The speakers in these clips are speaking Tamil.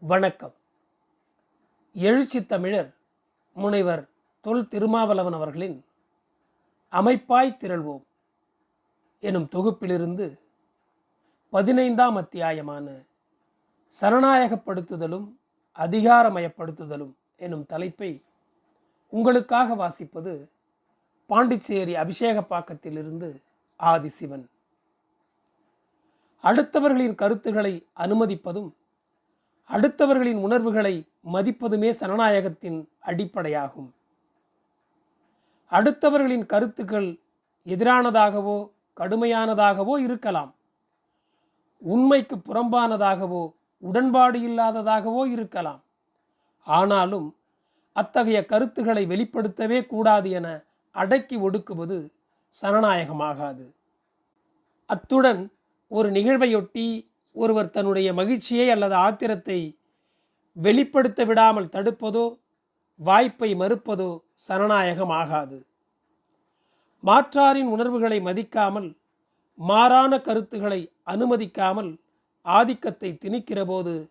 வணக்கம். எழுச்சி தமிழர் முனைவர் தொல் திருமாவளவன் அவர்களின் அமைப்பாய் திரள்வோம் எனும் தொகுப்பிலிருந்து பதினைந்தாம் அத்தியாயமான சரணாயகப்படுத்துதலும் அதிகாரமயப்படுத்துதலும் எனும் தலைப்பை உங்களுக்காக வாசிப்பது பாண்டிச்சேரி அபிஷேகப்பாக்கத்திலிருந்து ஆதிசிவன். அடுத்தவர்களின் கருத்துக்களை அனுமதிப்பதும் அடுத்தவர்களின் உணர்வுகளை மதிப்பதுமே சனநாயகத்தின் அடிப்படையாகும். அடுத்தவர்களின் கருத்துக்கள் எதிரானதாகவோ கடுமையானதாகவோ இருக்கலாம். உண்மைக்கு புறம்பானதாகவோ உடன்பாடு இல்லாததாகவோ இருக்கலாம். ஆனாலும் அத்தகைய கருத்துக்களை வெளிப்படுத்தவே கூடாது என அடக்கி ஒடுக்குவது சனநாயகமாகாது. அத்துடன் ஒரு நிகழ்வையொட்டி ஒருவர் தன்னுடைய மகிழ்ச்சியை அல்லது ஆத்திரத்தை வெளிப்படுத்த விடாமல் தடுப்பதோ வாய்ப்பை மறுப்பதோ சனநாயகமாகாது மாற்றாரின் உணர்வுகளை மதிக்காமல் மாறான கருத்துக்களை அனுமதிக்காமல் ஆதிக்கத்தை திணிக்கிறபோது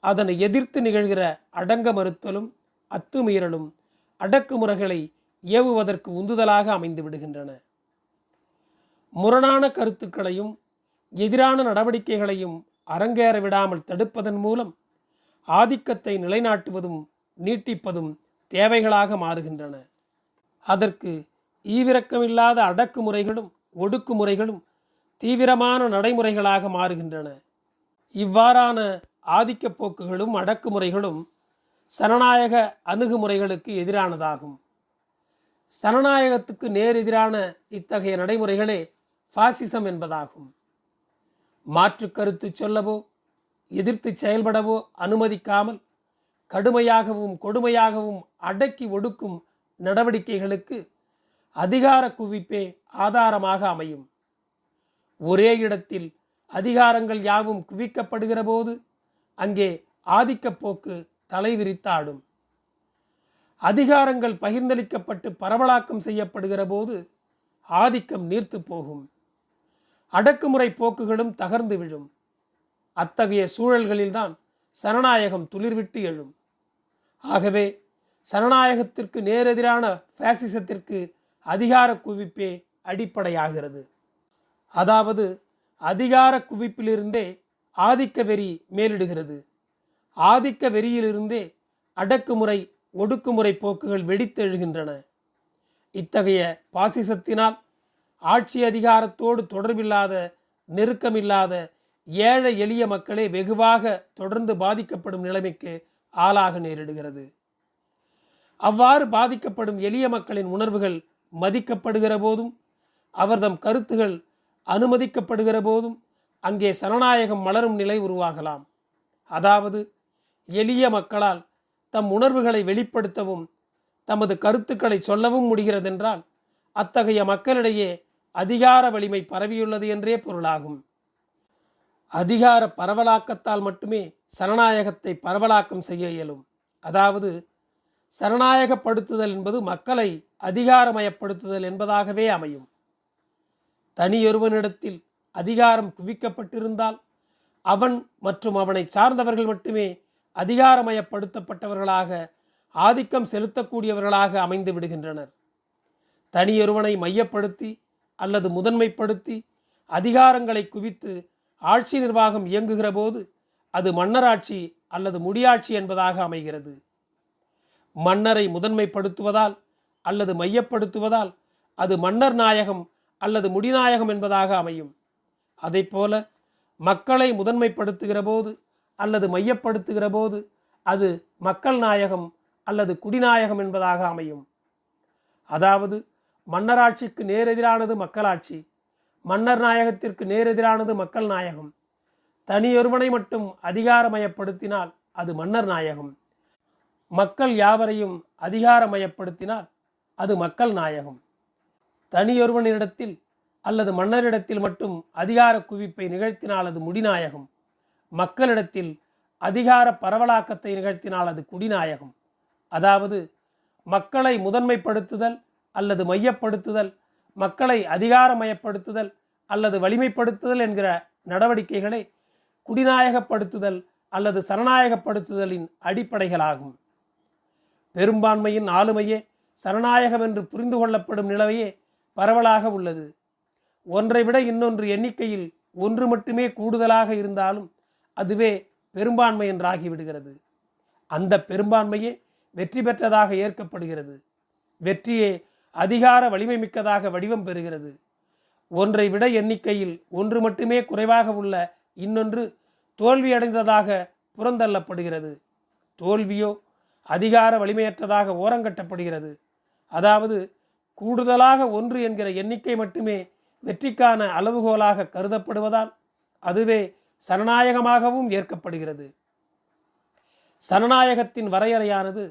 அதனை எதிர்த்து நிகழ்கிற அடங்க மறுத்தலும் அத்துமீறலும் அடக்குமுறைகளை ஏவுவதற்கு உந்துதலாக அமைந்து விடுகின்றன. முரணான கருத்துக்களையும் எதிரான நடவடிக்கைகளையும் அரங்கேற விடாமல் தடுப்பதன் மூலம் ஆதிக்கத்தை நிலைநாட்டுவதும் நீட்டிப்பதும் தேவைகளாக மாறுகின்றன. அதற்கு ஈவிரக்கமில்லாத அடக்குமுறைகளும் ஒடுக்குமுறைகளும் தீவிரமான நடைமுறைகளாக மாறுகின்றன. இவ்வாறான ஆதிக்க போக்குகளும் அடக்குமுறைகளும் சனநாயக அணுகுமுறைகளுக்கு எதிரானதாகும். சனநாயகத்துக்கு நேர் எதிரான இத்தகைய நடைமுறைகளே ஃபாசிசம் என்பதாகும். மாற்று கருத்து சொல்லவோ எதிர்த்து செயல்படவோ அனுமதிக்காமல் கடுமையாகவும் கொடுமையாகவும் அடக்கி ஒடுக்கும் நடவடிக்கைகளுக்கு அதிகார குவிப்பே ஆதாரமாக அமையும். ஒரே இடத்தில் அதிகாரங்கள் யாவும் குவிக்கப்படுகிற போது அங்கே ஆதிக்கப் போக்கு தலைவிரித்தாடும். அதிகாரங்கள் பகிர்ந்தளிக்கப்பட்டு பரவலாக்கம் செய்யப்படுகிற போது ஆதிக்கம் நீர்த்து போகும். அடக்குமுறை போக்குகளும் தகர்ந்து விழும். அத்தகைய சூழல்களில்தான் சனநாயகம் துளிர்விட்டு எழும். ஆகவே சனநாயகத்திற்கு நேரெதிரான ஃபேசிசத்திற்கு அதிகார குவிப்பே அடிப்படையாகிறது. அதாவது அதிகார குவிப்பிலிருந்தே ஆதிக்க வெறி மேலிடுகிறது. ஆதிக்க வெறியிலிருந்தே அடக்குமுறை ஒடுக்குமுறை போக்குகள் வெடித்தெழுகின்றன. இத்தகைய பாசிசத்தினால் ஆட்சி அதிகாரத்தோடு தொடர்பில்லாத நெருக்கமில்லாத ஏழை எளிய மக்களே வெகுவாக தொடர்ந்து பாதிக்கப்படும் நிலைமைக்கு ஆளாக நேரிடுகிறது. அவ்வாறு பாதிக்கப்படும் எளிய மக்களின் உணர்வுகள் மதிக்கப்படுகிற போதும் அவர்தம் கருத்துகள் அனுமதிக்கப்படுகிற போதும் அங்கே சனநாயகம் மலரும் நிலை உருவாகலாம். அதாவது எளிய மக்களால் தம் உணர்வுகளை வெளிப்படுத்தவும் தமது கருத்துக்களை சொல்லவும் முடிகிறதென்றால் அத்தகைய மக்களிடையே அதிகார வலிமை பரவியுள்ளது என்றே பொருளாகும். அதிகார பரவலாக்கத்தால் மட்டுமே சனநாயகத்தை பரவலாக்கம் செய்ய இயலும். அதாவது சனநாயகப்படுத்துதல் என்பது மக்களை அதிகாரமயப்படுத்துதல் என்பதாகவே அமையும். தனியொருவனிடத்தில் அதிகாரம் குவிக்கப்பட்டிருந்தால் அவன் மற்றும் அவனை சார்ந்தவர்கள் மட்டுமே அதிகாரமயப்படுத்தப்பட்டவர்களாக ஆதிக்கம் செலுத்தக்கூடியவர்களாக அமைந்து விடுகின்றனர். தனியொருவனை மையப்படுத்தி அல்லது முதன்மைப்படுத்தி அதிகாரங்களை குவித்து ஆட்சி நிர்வாகம் இயங்குகிற போது அது மன்னராட்சி அல்லது முடியாட்சி என்பதாக அமைகிறது. மன்னரை முதன்மைப்படுத்துவதால் அல்லது மையப்படுத்துவதால் அது மன்னர் நாயகம் அல்லது முடிநாயகம் என்பதாக அமையும். போல மக்களை முதன்மைப்படுத்துகிற போது அல்லது மையப்படுத்துகிற போது அது மக்கள் நாயகம் அல்லது குடிநாயகம் என்பதாக அமையும். அதாவது மன்னராட்சிக்கு நேரெதிரானது மக்களாட்சி மன்னர் நாயகத்திற்கு நேரெதிரானது மக்கள் நாயகம். தனியொருவனை மட்டும் அதிகாரமயப்படுத்தினால் அது மன்னர் நாயகம். மக்கள் யாவரையும் அதிகாரமயப்படுத்தினால் அது மக்கள் நாயகம். தனியொருவனிடத்தில் அல்லது மன்னரிடத்தில் மட்டும் அதிகார குவிப்பை நிகழ்த்தினால் அது முடிநாயகம். மக்களிடத்தில் அதிகார பரவலாக்கத்தை நிகழ்த்தினால் அது குடிநாயகம். அதாவது மக்களை முதன்மைப்படுத்துதல் அல்லது மையப்படுத்துதல் மக்களை அதிகாரமயப்படுத்துதல் அல்லது வலிமைப்படுத்துதல் என்கிற நடவடிக்கைகளை குடிநாயகப்படுத்துதல் அல்லது சரணாயகப்படுத்துதலின் அடிப்படைகளாகும். பெரும்பான்மையின் ஆளுமையே சரணாயகம் என்று புரிந்து கொள்ளப்படும் நிலவையே பரவலாக உள்ளது. ஒன்றை விட இன்னொன்று எண்ணிக்கையில் ஒன்று மட்டுமே கூடுதலாக இருந்தாலும் அதுவே பெரும்பான்மை என்றாகிவிடுகிறது. அந்த பெரும்பான்மையே வெற்றி பெற்றதாக ஏற்கப்படுகிறது. வெற்றியே அதிகார வலிமை மிக்கதாக வடிவம் பெறுகிறது. ஒன்றை விட எண்ணிக்கையில் ஒன்று மட்டுமே குறைவாக உள்ள இன்னொன்று தோல்வியடைந்ததாக புறந்தள்ளப்படுகிறது. தோல்வியோ அதிகார வலிமையற்றதாக ஓரங்கட்டப்படுகிறது அதாவது கூடுதலாக ஒன்று என்கிற எண்ணிக்கை மட்டுமே வெற்றிக்கான அளவுகோலாக கருதப்படுவதால் அதுவே சனநாயகமாகவும் ஏற்கப்படுகிறது. சனநாயகத்தின் வரையறையானது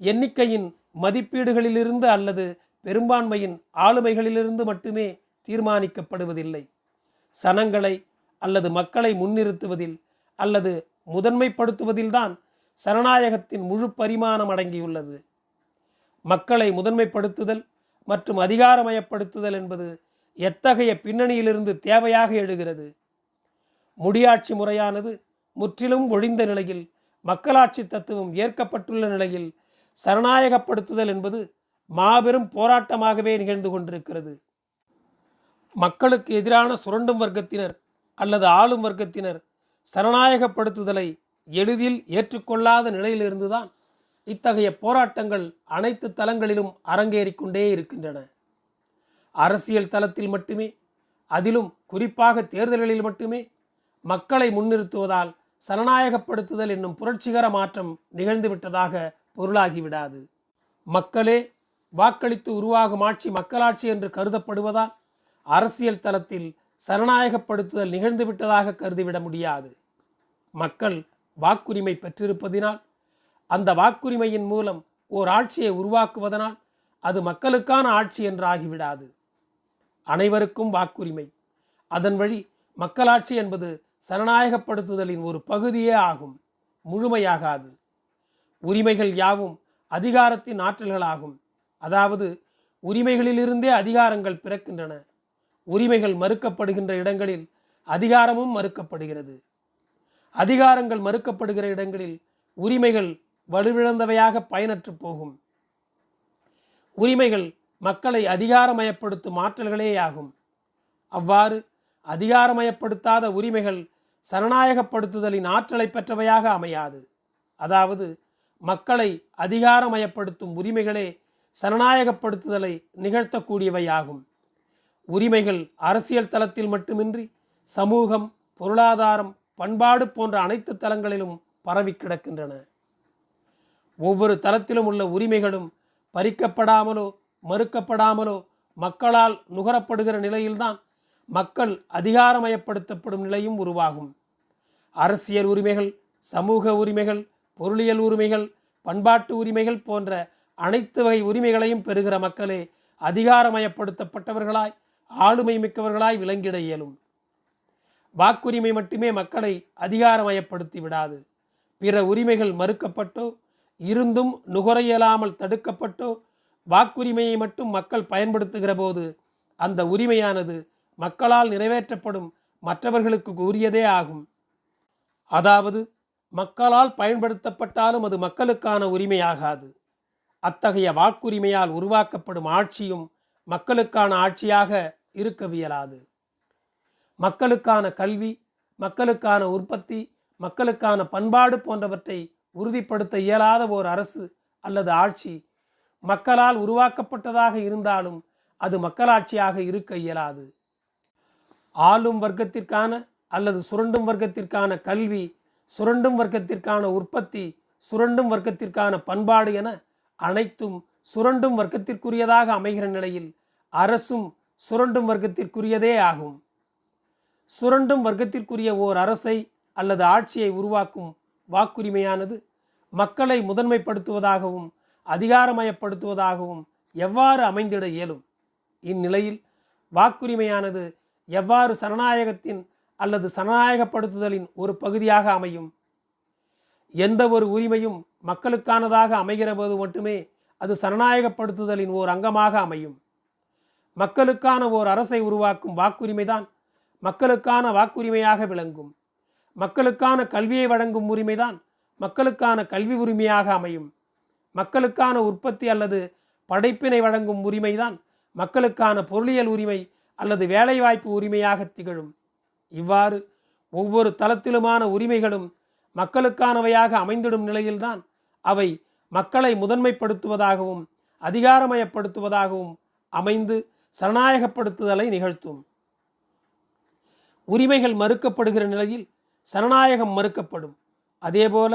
எண்ணிக்கையின் மதிப்பீடுகளிலிருந்து அல்லது பெரும்பான்மையின் ஆளுமைகளிலிருந்து மட்டுமே தீர்மானிக்கப்படுவதில்லை. சனங்களை அல்லது மக்களை முன்னிறுத்துவதில் அல்லது முதன்மைப்படுத்துவதில்தான் சனநாயகத்தின் முழு பரிமாணம் அடங்கியுள்ளது. மக்களை முதன்மைப்படுத்துதல் மற்றும் அதிகாரமயப்படுத்துதல் என்பது எத்தகைய பின்னணியிலிருந்து தேவையாக எழுகிறது? முடியாட்சி முறையானது முற்றிலும் ஒழிந்த நிலையில் மக்களாட்சி தத்துவம் ஏற்கப்பட்டுள்ள நிலையில் சரணாயகப்படுத்துதல் என்பது மாபெரும் போராட்டமாகவே நிகழ்ந்து கொண்டிருக்கிறது. மக்களுக்கு எதிரான சுரண்டும் வர்க்கத்தினர் அல்லது ஆளும் வர்க்கத்தினர் சரணாயகப்படுத்துதலை எளிதில் ஏற்றுக்கொள்ளாத நிலையிலிருந்துதான் இத்தகைய போராட்டங்கள் அனைத்து தளங்களிலும் அரங்கேறிக்கொண்டே இருக்கின்றன. அரசியல் தளத்தில் மட்டுமே அதிலும் குறிப்பாக தேர்தல்களில் மட்டுமே மக்களை முன்னிறுத்துவதால் சனநாயகப்படுத்துதல் என்னும் புரட்சிகர மாற்றம் நிகழ்ந்துவிட்டதாக பொருளாகிவிடாது. மக்களே வாக்களித்து உருவாகும் ஆட்சி மக்களாட்சி என்று கருதப்படுவதால் அரசியல் தளத்தில் சனநாயகப்படுத்துதல் நிகழ்ந்துவிட்டதாக கருதிவிட முடியாது. மக்கள் வாக்குரிமை பெற்றிருப்பதினால் அந்த வாக்குரிமையின் மூலம் ஓர் ஆட்சியை உருவாக்குவதனால் அது மக்களுக்கான ஆட்சி என்று ஆகிவிடாது அனைவருக்கும் வாக்குரிமை. அதன் வழி மக்களாட்சி என்பது சனநாயகப்படுத்துதலின் ஒரு பகுதியே ஆகும் முழுமையாகாது. உரிமைகள் யாவும் அதிகாரத்தின் ஆற்றல்களாகும். அதாவது உரிமைகளிலிருந்தே அதிகாரங்கள் பிறக்கின்றன. உரிமைகள் மறுக்கப்படுகின்ற இடங்களில் அதிகாரமும் மறுக்கப்படுகிறது. அதிகாரங்கள் மறுக்கப்படுகிற இடங்களில் உரிமைகள் வலுவிழந்தவையாக பயனற்று போகும். உரிமைகள் மக்களை அதிகாரமயப்படுத்தும் ஆற்றல்களேயாகும். அவ்வாறு அதிகாரமயப்படுத்தாத உரிமைகள் சரணாயகப்படுத்துதலின் ஆற்றலை பெற்றவையாக அமையாது. அதாவது மக்களை அதிகாரமயப்படுத்தும் உரிமைகளே சனநாயகப்படுத்துதலை நிகழ்த்தக்கூடியவையாகும். உரிமைகள் அரசியல் தளத்தில் மட்டுமின்றி சமூகம் பொருளாதாரம் பண்பாடு போன்ற அனைத்து தளங்களிலும் பரவி கிடக்கின்றன. ஒவ்வொரு தளத்திலும் உள்ள உரிமைகளும் பறிக்கப்படாமலோ மறுக்கப்படாமலோ மக்களால் நுகரப்படுகிற நிலையில்தான் மக்கள் அதிகாரமயப்படுத்தப்படும் நிலையும் உருவாகும். அரசியல் உரிமைகள் சமூக உரிமைகள் பொருளியல் உரிமைகள் பண்பாட்டு உரிமைகள் போன்ற அனைத்து வகை உரிமைகளையும் பெறுகிற மக்களே அதிகாரமயப்படுத்தப்பட்டவர்களாய் ஆளுமை மிக்கவர்களாய் விளங்கிட இயலும். வாக்குரிமை மட்டுமே மக்களை அதிகாரமயப்படுத்தி விடாது பிற உரிமைகள் மறுக்கப்பட்டோ இருந்தும் நுகர இயலாமல் தடுக்கப்பட்டோ வாக்குரிமையை மட்டும் மக்கள் பயன்படுத்துகிற போது அந்த உரிமையானது மக்களால் நிறைவேற்றப்படும் மற்றவர்களுக்கு உரியதே ஆகும். அதாவது மக்களால் பயன்படுத்தப்பட்டாலும் அது மக்களுக்கான உரிமையாகாது. அத்தகைய வாக்குரிமையால் உருவாக்கப்படும் ஆட்சியும் மக்களுக்கான ஆட்சியாக இருக்கவியலாது. மக்களுக்கான கல்வி மக்களுக்கான உற்பத்தி மக்களுக்கான பண்பாடு போன்றவற்றை உறுதிப்படுத்த இயலாத ஓர் அரசு அல்லது ஆட்சி மக்களால் உருவாக்கப்பட்டதாக இருந்தாலும் அது மக்களாட்சியாக இருக்க இயலாது. ஆளும் வர்க்கத்திற்கான அல்லது சுரண்டும் வர்க்கத்திற்கான கல்வி சுரண்டும் வர்க்கத்திற்கான உற்பத்தி சுரண்டும் வர்க்கத்திற்கான பண்பாடு என அனைத்தும் சுரண்டும் வர்க்கத்திற்குரியதாக அமைகிற நிலையில் அரசும் சுரண்டும் வர்க்கத்திற்குரியதே ஆகும். சுரண்டும் வர்க்கத்திற்குரிய ஓர் அரசை அல்லது ஆட்சியை உருவாக்கும் வாக்குரிமையானது மக்களை முதன்மைப்படுத்துவதாகவும் அதிகாரமயப்படுத்துவதாகவும் எவ்வாறு அமைந்திட இயலும்? இந்நிலையில் வாக்குரிமையானது எவ்வாறு சனநாயகத்தின் அல்லது சனநாயகப்படுத்துதலின் ஒரு பகுதியாக அமையும்? எந்த ஒரு உரிமையும் மக்களுக்கானதாக அமைகிற போது மட்டுமே அது சனநாயகப்படுத்துதலின் ஓர் அங்கமாக அமையும். மக்களுக்கான ஓர் அரசை உருவாக்கும் வாக்குரிமைதான் மக்களுக்கான வாக்குரிமையாக விளங்கும். மக்களுக்கான கல்வியை வழங்கும் உரிமைதான் மக்களுக்கான கல்வி உரிமையாக அமையும். மக்களுக்கான உற்பத்தி அல்லது படைப்பினை வழங்கும் உரிமைதான் மக்களுக்கான பொருளியல் உரிமை அல்லது வேலைவாய்ப்பு உரிமையாக திகழும். இவ்வாறு ஒவ்வொரு தளத்திலுமான உரிமைகளும் மக்களுக்கானவையாக அமைந்திடும் நிலையில்தான் அவை மக்களை முதன்மைப்படுத்துவதாகவும் அதிகாரமயப்படுத்துவதாகவும் அமைந்து சரணாயகப்படுத்துதலை நிகழ்த்தும். உரிமைகள் மறுக்கப்படுகிற நிலையில் சனநாயகம் மறுக்கப்படும். அதேபோல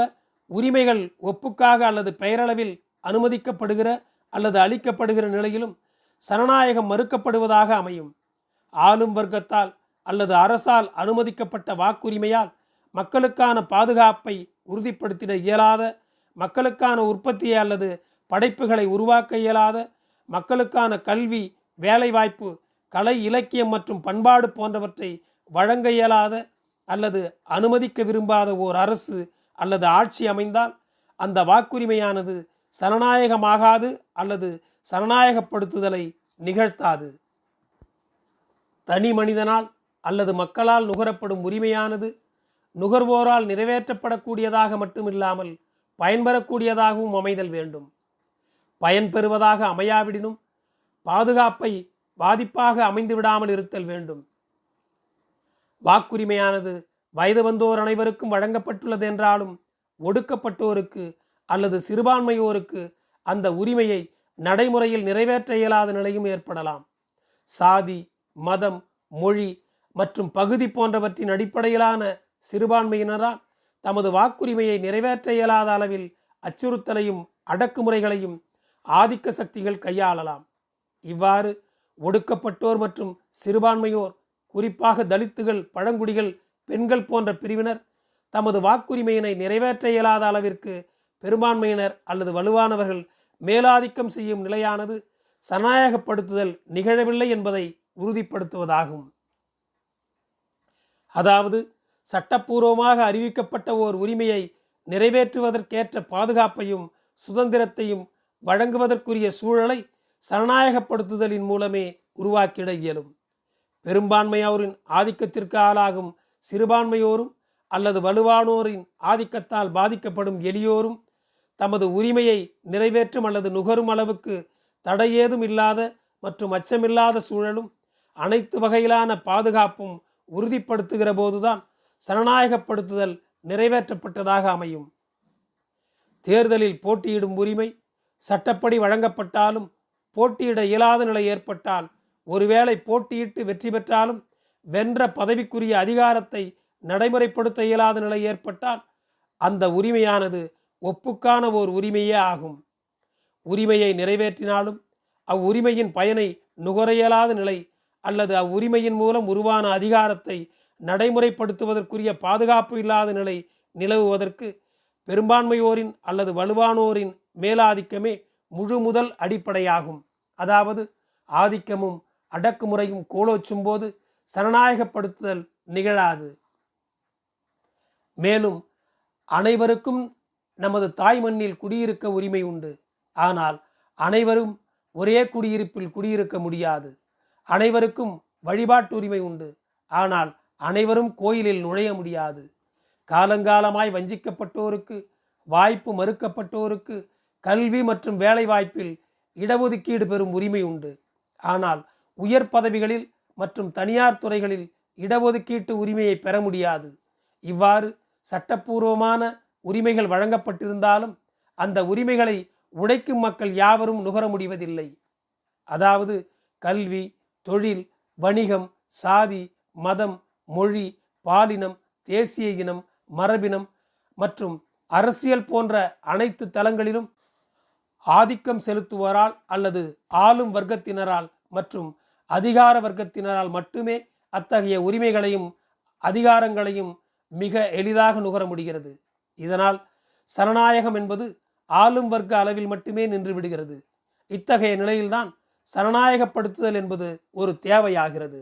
உரிமைகள் ஒப்புக்காக அல்லது பெயரளவில் அனுமதிக்கப்படுகிற அல்லது அளிக்கப்படுகிற நிலையிலும் சனநாயகம் மறுக்கப்படுவதாக அமையும். ஆளும் வர்க்கத்தால் அல்லது அரசால் அனுமதிக்கப்பட்ட வாக்குரிமையால் மக்களுக்கான பாதுகாப்பை உறுதிப்படுத்திட இயலாத மக்களுக்கான உற்பத்தியை அல்லது படைப்புகளை உருவாக்க இயலாத மக்களுக்கான கல்வி வேலைவாய்ப்பு கலை இலக்கியம் மற்றும் பண்பாடு போன்றவற்றை வழங்க இயலாத அல்லது அனுமதிக்க விரும்பாத ஓர் அரசு அல்லது ஆட்சி அமைந்தால் அந்த வாக்குரிமையானது சனநாயகமாகாது அல்லது சனநாயகப்படுத்துதலை நிகழ்த்தாது. தனி மனிதனால் அல்லது மக்களால் நுகரப்படும் உரிமையானது நுகர்வோரால் நிறைவேற்றப்படக்கூடியதாக மட்டுமில்லாமல் பயன்பெறக்கூடியதாகவும் அமைதல் வேண்டும். பயன்பெறுவதாக அமையாவிடினும் பாதுகாப்பை பாதிப்பாக அமைந்து விடாமல் இருத்தல் வேண்டும். வாக்குரிமையானது வயது வந்தோர் அனைவருக்கும் வழங்கப்பட்டுள்ளது என்றாலும் ஒடுக்கப்பட்டோருக்கு அல்லது சிறுபான்மையோருக்கு அந்த உரிமையை நடைமுறையில் நிறைவேற்ற இயலாத நிலையும் ஏற்படலாம். சாதி மதம் மொழி மற்றும் பகுதி போன்றவற்றின் அடிப்படையிலான சிறுபான்மையினரால் தமது வாக்குரிமையை நிறைவேற்ற இயலாத அளவில் அச்சுறுத்தலையும் அடக்குமுறைகளையும் ஆதிக்க சக்திகள் கையாளலாம். இவ்வாறு ஒடுக்கப்பட்டோர் மற்றும் சிறுபான்மையோர் குறிப்பாக தலித்துகள் பழங்குடிகள் பெண்கள் போன்ற பிரிவினர் தமது வாக்குரிமையினை நிறைவேற்ற இயலாத அளவிற்கு பெரும்பான்மையினர் அல்லது வலுவானவர்கள் மேலாதிக்கம் செய்யும் நிலையானது சனநாயகப்படுத்துதல் நிகழவில்லை என்பதை உறுதிப்படுத்துவதாகும். அதாவது சட்டப்பூர்வமாக அறிவிக்கப்பட்ட ஓர் உரிமையை நிறைவேற்றுவதற்கேற்ற பாதுகாப்பையும் சுதந்திரத்தையும் வழங்குவதற்குரிய சூழலை சனநாயகப்படுத்துதலின் மூலமே உருவாக்கிட இயலும். பெரும்பான்மையோரின் ஆதிக்கத்திற்கு ஆளாகும் சிறுபான்மையோரும் அல்லது வலுவானோரின் ஆதிக்கத்தால் பாதிக்கப்படும் எளியோரும் தமது உரிமையை நிறைவேற்றும் அல்லது நுகரும் அளவுக்கு தடையேதும் இல்லாத மற்றும் அச்சமில்லாத சூழலும் அனைத்து வகையிலான பாதுகாப்பும் உறுதிப்படுத்துகிற போதுதான் சனநாயகப்படுத்துதல் நிறைவேற்றப்பட்டதாக அமையும். தேர்தலில் போட்டியிடும் உரிமை சட்டப்படி வழங்கப்பட்டாலும் போட்டியிட இயலாத நிலை ஏற்பட்டால் ஒருவேளை போட்டியிட்டு வெற்றி பெற்றாலும் வென்ற பதவிக்குரிய அதிகாரத்தை நடைமுறைப்படுத்த இயலாத நிலை ஏற்பட்டால் அந்த உரிமையானது ஒப்புக்கான ஓர் உரிமையே ஆகும். உரிமையை நிறைவேற்றினாலும் அவ்வுரிமையின் பயனை நுகர இயலாத நிலை அல்லது அவ்வுரிமையின் மூலம் உருவான அதிகாரத்தை நடைமுறைப்படுத்துவதற்குரிய பாதுகாப்பு இல்லாத நிலை நிலவுவதற்கு பெரும்பான்மையோரின் அல்லது வலுவானோரின் மேலாதிக்கமே முழு முதல் அடிப்படையாகும். அதாவது ஆதிக்கமும் அடக்குமுறையும் கோலோச்சும் போது சனநாயகப்படுத்துதல் நிகழாது. மேலும் அனைவருக்கும் நமது தாய் மண்ணில் குடியிருக்க உரிமை உண்டு. ஆனால் அனைவரும் ஒரே குடியிருப்பில் குடியிருக்க முடியாது. அனைவருக்கும் வழிபாட்டு உரிமை உண்டு. ஆனால் அனைவரும் கோயிலில் நுழைய முடியாது. காலங்காலமாய் வஞ்சிக்கப்பட்டோருக்கு வாய்ப்பு மறுக்கப்பட்டோருக்கு கல்வி மற்றும் வேலைவாய்ப்பில் இடஒதுக்கீடு பெறும் உரிமை உண்டு. ஆனால் உயர் பதவிகளில் மற்றும் தனியார் துறைகளில் இடஒதுக்கீட்டு உரிமையை பெற முடியாது. இவ்வாறு சட்டப்பூர்வமான உரிமைகள் வழங்கப்பட்டிருந்தாலும் அந்த உரிமைகளை உடைக்கும் மக்கள் யாவரும் நுகர முடிவதில்லை. அதாவது கல்வி தொழில் வணிகம் சாதி மதம் மொழி பாலினம் தேசிய இனம் மரபினம் மற்றும் அரசியல் போன்ற அனைத்து தளங்களிலும் ஆதிக்கம் செலுத்துவரால் அல்லது ஆளும் வர்க்கத்தினரால் மற்றும் அதிகார வர்க்கத்தினரால் மட்டுமே அத்தகைய உரிமைகளையும் அதிகாரங்களையும் மிக எளிதாக நுகர முடிகிறது. இதனால் சனநாயகம் என்பது ஆளும் வர்க்க அளவில் மட்டுமே நின்று விடுகிறது. இத்தகைய நிலையில்தான் சனநாயகப்படுத்துதல் என்பது ஒரு தேவையாகிறது.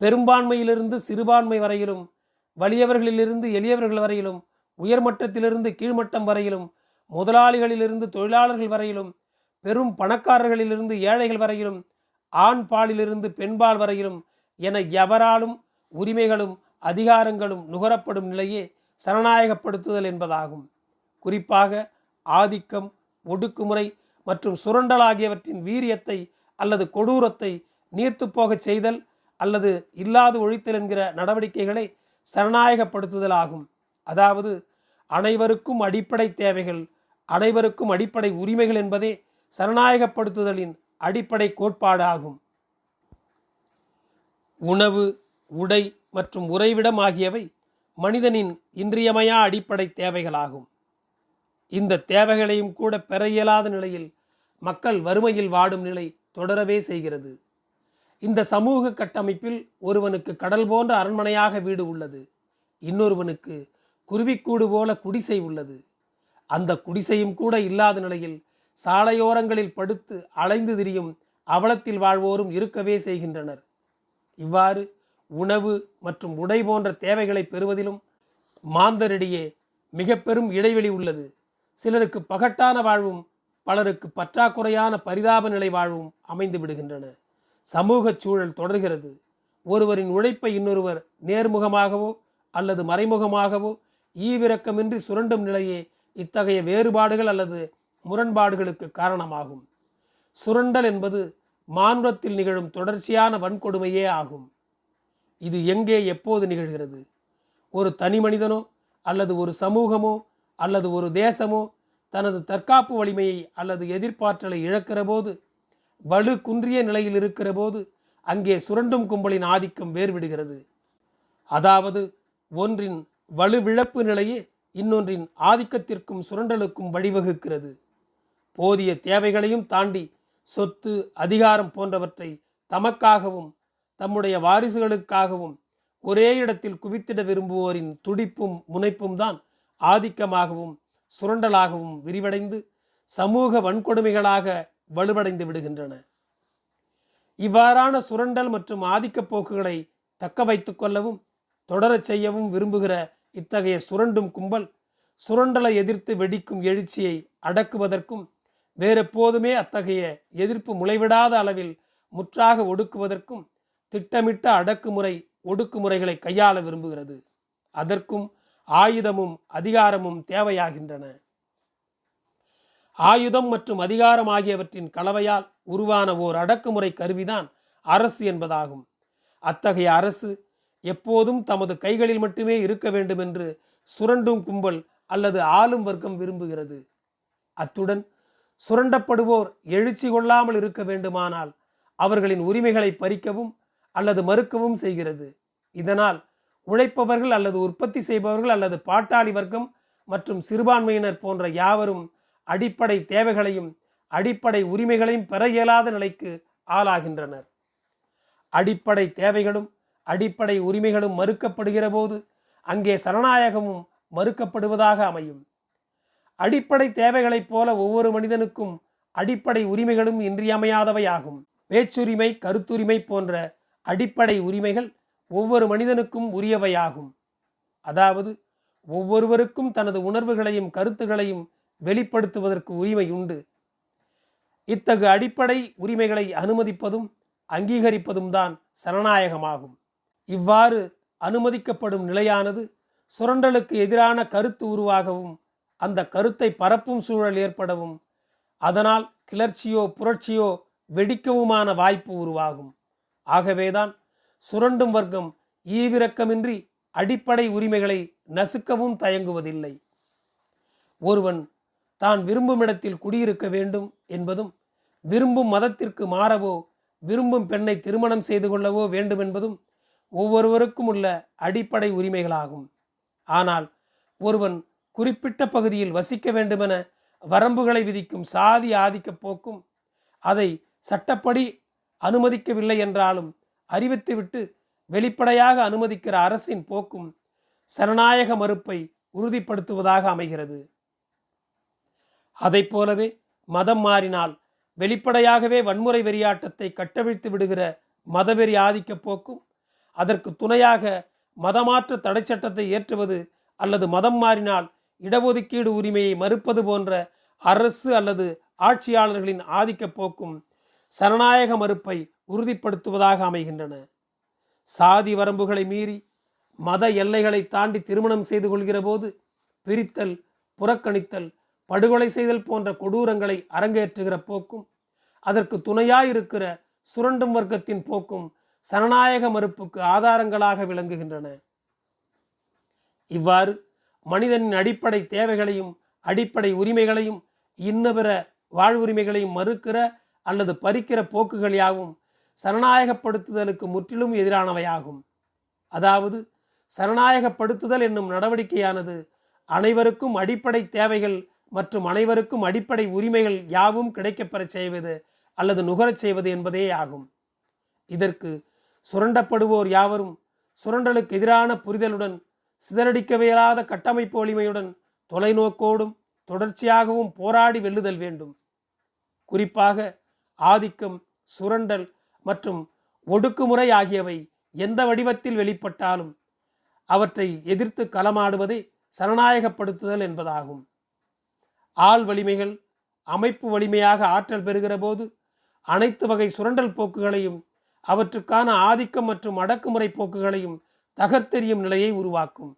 பெரும்பான்மையிலிருந்து சிறுபான்மை வரையிலும் வலியவர்களிலிருந்து எளியவர்கள் வரையிலும் உயர்மட்டத்திலிருந்து கீழ்மட்டம் வரையிலும் முதலாளிகளிலிருந்து தொழிலாளர்கள் வரையிலும் பெரும் பணக்காரர்களிலிருந்து ஏழைகள் வரையிலும் ஆண் பாலிலிருந்து பெண்பால் வரையிலும் என எவராலும் உரிமைகளும் அதிகாரங்களும் நுகரப்படும் நிலையே சரணாயகப்படுத்துதல் என்பதாகும். குறிப்பாக ஆதிக்கம் ஒடுக்குமுறை மற்றும் சுரண்டல் ஆகியவற்றின் வீரியத்தை அல்லது கொடூரத்தை நீர்த்துப்போகச் செய்தல் அல்லது இல்லாது ஒழித்தல் என்கிற நடவடிக்கைகளை சரணாயகப்படுத்துதல் ஆகும் அதாவது அனைவருக்கும் அடிப்படை தேவைகள் அனைவருக்கும் அடிப்படை உரிமைகள் என்பதே சரணாயகப்படுத்துதலின் அடிப்படை கோட்பாடு ஆகும் உணவு உடை மற்றும் உறைவிடம் ஆகியவை மனிதனின் இன்றியமையா அடிப்படை தேவைகளாகும். இந்த தேவைகளையும் கூட பெற இயலாத நிலையில் மக்கள் வறுமையில் வாடும் நிலை தொடரவே செய்கிறது. இந்த சமூக கட்டமைப்பில் ஒருவனுக்கு கடல் போன்ற அரண்மனையாக வீடு உள்ளது இன்னொருவனுக்கு குருவிக்கூடு போல குடிசை உள்ளது. அந்த குடிசையும் கூட இல்லாத நிலையில் சாலையோரங்களில் படுத்து அலைந்து திரியும் அவலத்தில் வாழ்வோரும் இருக்கவே செய்கின்றனர். இவ்வாறு உணவு மற்றும் உடை போன்ற தேவைகளை பெறுவதிலும் மாந்தரிடையே மிக பெரும் இடைவெளி உள்ளது. சிலருக்கு பகட்டான வாழ்வும் பலருக்கு பற்றாக்குறையான பரிதாப நிலை வாழ்வும் அமைந்து விடுகின்றன. சமூக சூழல் தொடர்கிறது. ஒருவரின் உழைப்பை இன்னொருவர் நேர்முகமாகவோ அல்லது மறைமுகமாகவோ ஈவிரக்கமின்றி சுரண்டும் நிலையே இத்தகைய வேறுபாடுகள் அல்லது முரண்பாடுகளுக்கு காரணமாகும். சுரண்டல் என்பது மானுடத்தில் நிகழும் தொடர்ச்சியான வன்கொடுமையே ஆகும். இது எங்கே எப்போது நிகழ்கிறது? ஒரு தனி மனிதனோ அல்லது ஒரு சமூகமோ அல்லது ஒரு தேசமோ தனது தற்காப்பு வலிமையை அல்லது எதிர்ப்பாற்றலை இழக்கிற போது வலு குன்றிய நிலையில் இருக்கிற போது அங்கே சுரண்டும் கும்பலின் ஆதிக்கம் வேறுவிடுகிறது அதாவது ஒன்றின் வலுவிழப்பு நிலையே இன்னொன்றின் ஆதிக்கத்திற்கும் சுரண்டலுக்கும் வழிவகுக்கிறது. போதிய தேவைகளையும் தாண்டி சொத்து அதிகாரம் போன்றவற்றை தமக்காகவும் தம்முடைய வாரிசுகளுக்காகவும் ஒரே இடத்தில் குவித்திட விரும்புவோரின் துடிப்பும் முனைப்பும் தான் ஆதிக்கமாகவும் சுரண்டலாகவும் விரிவடைந்து சமூக வன்கொடுமைகளாக வலுவடைந்து விடுகின்றன. இவ்வாறான சுரண்டல் மற்றும் ஆதிக்கப் போக்குகளை தக்க வைத்து கொள்ளவும் தொடரச் செய்யவும் விரும்புகிற இத்தகைய சுரண்டும் கும்பல் சுரண்டலை எதிர்த்து வெடிக்கும் எழுச்சியை அடக்குவதற்கும் வேறெப்போதுமே அத்தகைய எதிர்ப்பு முளைவிடாத அளவில் முற்றாக ஒடுக்குவதற்கும் திட்டமிட்ட அடக்குமுறை ஒடுக்குமுறைகளை கையாள விரும்புகிறது. அதற்கும் ஆயுதமும் அதிகாரமும் தேவையாகின்றன. ஆயுதம் மற்றும் அதிகாரம் ஆகியவற்றின் கலவையால் உருவான ஓர் அடக்குமுறை கருவிதான் அரசு என்பதாகும். அத்தகைய அரசு எப்போதும் தமது கைகளில் மட்டுமே இருக்க வேண்டும் என்று சுரண்டும் கும்பல் அல்லது ஆளும் வர்க்கம் விரும்புகிறது. அத்துடன் சுரண்டப்படுவோர் எழுச்சி கொள்ளாமல் இருக்க வேண்டுமானால் அவர்களின் உரிமைகளை பறிக்கவும் அல்லது மறுக்கவும் செய்கிறது. இதனால் உழைப்பவர்கள் அல்லது உற்பத்தி செய்பவர்கள் அல்லது பாட்டாளி வர்க்கம் மற்றும் சிறுபான்மையினர் போன்ற யாவரும் அடிப்படை தேவைகளையும் அடிப்படை உரிமைகளையும் பெற இயலாத நிலைக்கு ஆளாகின்றனர். அடிப்படை தேவைகளும் அடிப்படை உரிமைகளும் மறுக்கப்படுகிற போது அங்கே சரணாயகமும் மறுக்கப்படுவதாக அமையும். அடிப்படை தேவைகளைப் போல ஒவ்வொரு மனிதனுக்கும் அடிப்படை உரிமைகளும் இன்றியமையாதவையாகும் பேச்சுரிமை கருத்துரிமை போன்ற அடிப்படை உரிமைகள் ஒவ்வொரு மனிதனுக்கும் உரியவையாகும். அதாவது ஒவ்வொருவருக்கும் தனது உணர்வுகளையும் கருத்துகளையும் வெளிப்படுத்துவதற்கு உரிமை உண்டு. இத்தகு அடிப்படை உரிமைகளை அனுமதிப்பதும் அங்கீகரிப்பதும் தான் சரணாயகமாகும். இவ்வாறு அனுமதிக்கப்படும் நிலையானது சுரண்டலுக்கு எதிரான கருத்து உருவாகவும் அந்த கருத்தை பரப்பும் சூழல் ஏற்படவும் அதனால் கிளர்ச்சியோ புரட்சியோ வெடிக்கவுமான வாய்ப்பு உருவாகும். ஆகவேதான் சுரண்டும் வர்க்கம் ஈவிரக்கமின்றி அடிப்படை உரிமைகளை நசுக்கவும் தயங்குவதில்லை. ஒருவன் தான் விரும்பும் இடத்தில் குடியிருக்க வேண்டும் என்பதும் விரும்பும் மதத்திற்கு மாறவோ விரும்பும் பெண்ணை திருமணம் செய்து கொள்ளவோ வேண்டும் என்பதும் ஒவ்வொருவருக்கும் உள்ள அடிப்படை உரிமைகளாகும். ஆனால் ஒருவன் குறிப்பிட்ட பகுதியில் வசிக்க வேண்டுமென வரம்புகளை விதிக்கும் சாதி ஆதிக்க போக்கும் அதை சட்டப்படி அனுமதிக்கவில்லை என்றாலும் அறிவித்துவிட்டு வெளிப்படையாக அனுமதிக்கிற அரசின் போக்கும் சனநாயக மறுப்பை உறுதிப்படுத்துவதாக அமைகிறது. அதைப் போலவே மதம் மாறினால் வெளிப்படையாகவே வன்முறை வெறியாட்டத்தை கட்டவிழ்த்து விடுகிற மதவெறி ஆதிக்க போக்கும் அதற்கு துணையாக மதமாற்ற தடை சட்டத்தை ஏற்றுவது அல்லது மதம் மாறினால் இடஒதுக்கீடு உரிமையை மறுப்பது போன்ற அரசு அல்லது ஆட்சியாளர்களின் ஆதிக்க போக்கும் சனநாயக மறுப்பை உறுதிப்படுத்துவதாக அமைகின்றன. சாதி வரம்புகளை மீறி மத எல்லைகளை தாண்டி திருமணம் செய்து கொள்கிற போது பிரித்தல் புறக்கணித்தல் படுகொலை செய்தல் போன்ற கொடூரங்களை அரங்கேற்றுகிற போக்கும் அதற்கு துணையாயிருக்கிற சுரண்டும் வர்க்கத்தின் போக்கும் சனநாயக மறுப்புக்கு ஆதாரங்களாக விளங்குகின்றன. இவ்வாறு மனிதனின் அடிப்படை தேவைகளையும் அடிப்படை உரிமைகளையும் இன்னபிற வாழ்வுரிமைகளையும் மறுக்கிற அல்லது பறிக்கிற போக்குகள் யாவும் சரணாயகப்படுத்துதலுக்கு முற்றிலும் எதிரானவையாகும். அதாவது சரணாயகப்படுத்துதல் என்னும் நடவடிக்கையானது அனைவருக்கும் அடிப்படை தேவைகள் மற்றும் அனைவருக்கும் அடிப்படை உரிமைகள் யாவும் கிடைக்கப்பெறச் செய்வது அல்லது நுகரச் செய்வது என்பதே ஆகும். இதற்கு சுரண்டப்படுவோர் யாவரும் சுரண்டலுக்கு எதிரான புரிதலுடன் சிதறடிக்கவியலாத கட்டமைப்பு வலிமையுடன் தொலைநோக்கோடும் தொடர்ச்சியாகவும் போராடி வெல்லுதல் வேண்டும். குறிப்பாக ஆதிக்கம் சுரண்டல் மற்றும் ஒடுக்குமுறை ஆகியவை எந்த வடிவத்தில் வெளிப்பட்டாலும் அவற்றை எதிர்த்து களமாடுவதை சரணாயகப்படுத்துதல் என்பதாகும். ஆள் வலிமைகள் அமைப்பு வலிமையாக ஆற்றல் பெறுகிற போது அனைத்து வகை சுரண்டல் போக்குகளையும் அவற்றுக்கான ஆதிக்கம் மற்றும் அடக்குமுறை போக்குகளையும் தகர்த்தெறியும் நிலையை உருவாக்கும்.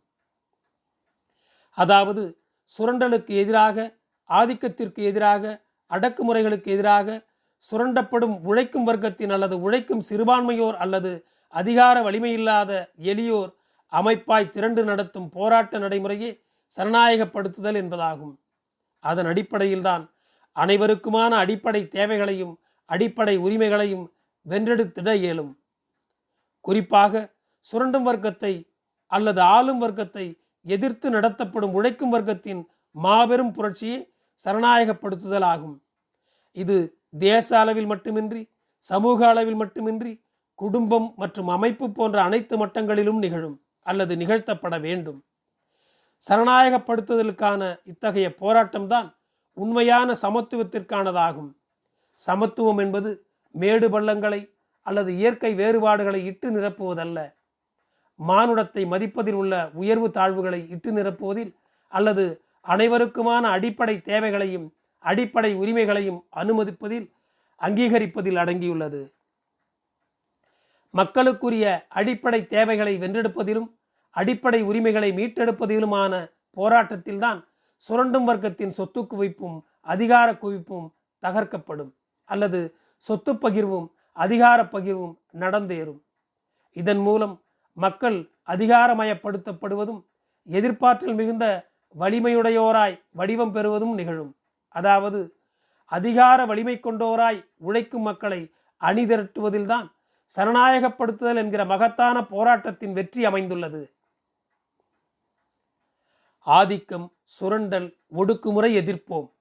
அதாவது சுரண்டலுக்கு எதிராக ஆதிக்கத்திற்கு எதிராக அடக்குமுறைகளுக்கு எதிராக சுரண்டப்படும் உழைக்கும் வர்க்கத்தின் அல்லது உழைக்கும் சிறுபான்மையோர் அல்லது அதிகார வலிமையில்லாத எளியோர் அமைப்பாய் திரண்டு நடத்தும் போராட்ட நடைமுறையே சரணாயகப்படுத்துதல் என்பதாகும். அதன் அடிப்படையில்தான் அனைவருக்குமான அடிப்படை தேவைகளையும் அடிப்படை உரிமைகளையும் வென்றெடுத்திட இயலும். குறிப்பாக சுரண்டும் வர்க்கத்தை அல்லது ஆளும் வர்க்கத்தை எதிர்த்து நடத்தப்படும் உழைக்கும் வர்க்கத்தின் மாபெரும் புரட்சியை சரணாயகப்படுத்துதல் ஆகும். இது தேச அளவில் மட்டுமின்றி சமூக அளவில் மட்டுமின்றி குடும்பம் மற்றும் அமைப்பு போன்ற அனைத்து மட்டங்களிலும் நிகழும் அல்லது நிகழ்த்தப்பட வேண்டும். சரணாயகப்படுத்துதலுக்கான இத்தகைய போராட்டம்தான் உண்மையான சமத்துவத்திற்கானதாகும். சமத்துவம் என்பது மேடு பள்ளங்களை அல்லது இயற்கை வேறுபாடுகளை இட்டு நிரப்புவதல்ல. மானுடத்தை மதிப்பதில் உள்ள உயர்வு தாழ்வுகளை இட்டு நிரப்புவதில் அல்லது அனைவருக்குமான அடிப்படை தேவைகளையும் அடிப்படை உரிமைகளையும் அனுமதிப்பதில் அங்கீகரிப்பதில் அடங்கியுள்ளது. மக்களுக்குரிய அடிப்படை தேவைகளை வென்றெடுப்பதிலும் அடிப்படை உரிமைகளை மீட்டெடுப்பதிலுமான போராட்டத்தில்தான் சுரண்டும் வர்க்கத்தின் சொத்து குவிப்பும் அதிகார குவிப்பும் தகர்க்கப்படும் அல்லது சொத்து பகிர்வும் அதிகார பகிர்வும் நடந்தேறும். இதன் மூலம் மக்கள் அதிகாரமயப்படுத்தப்படுவதும் எதிர்பார்த்தல் மிகுந்த வலிமையுடையோராய் வடிவம் பெறுவதும் நிகழும். அதாவது அதிகார வலிமை கொண்டோராய் உழைக்கும் மக்களை அணிதிரட்டுவதில்தான் சரணாயகப்படுத்துதல் என்கிற மகத்தான போராட்டத்தின் வெற்றி அமைந்துள்ளது. ஆதிக்கம் சுரண்டல் ஒடுக்குமுறை எதிர்ப்போம்.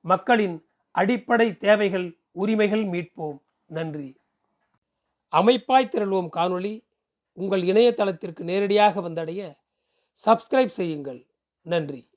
மக்களின் அடிப்படை தேவைகள் உரிமைகள் மீட்போம். நன்றி. அமைப்பாய் திரள்வோம் காணொளி. உங்கள் இணையதளத்திற்கு நேரடியாக வந்தடைய சப்ஸ்கிரைப் செய்யுங்கள். நன்றி.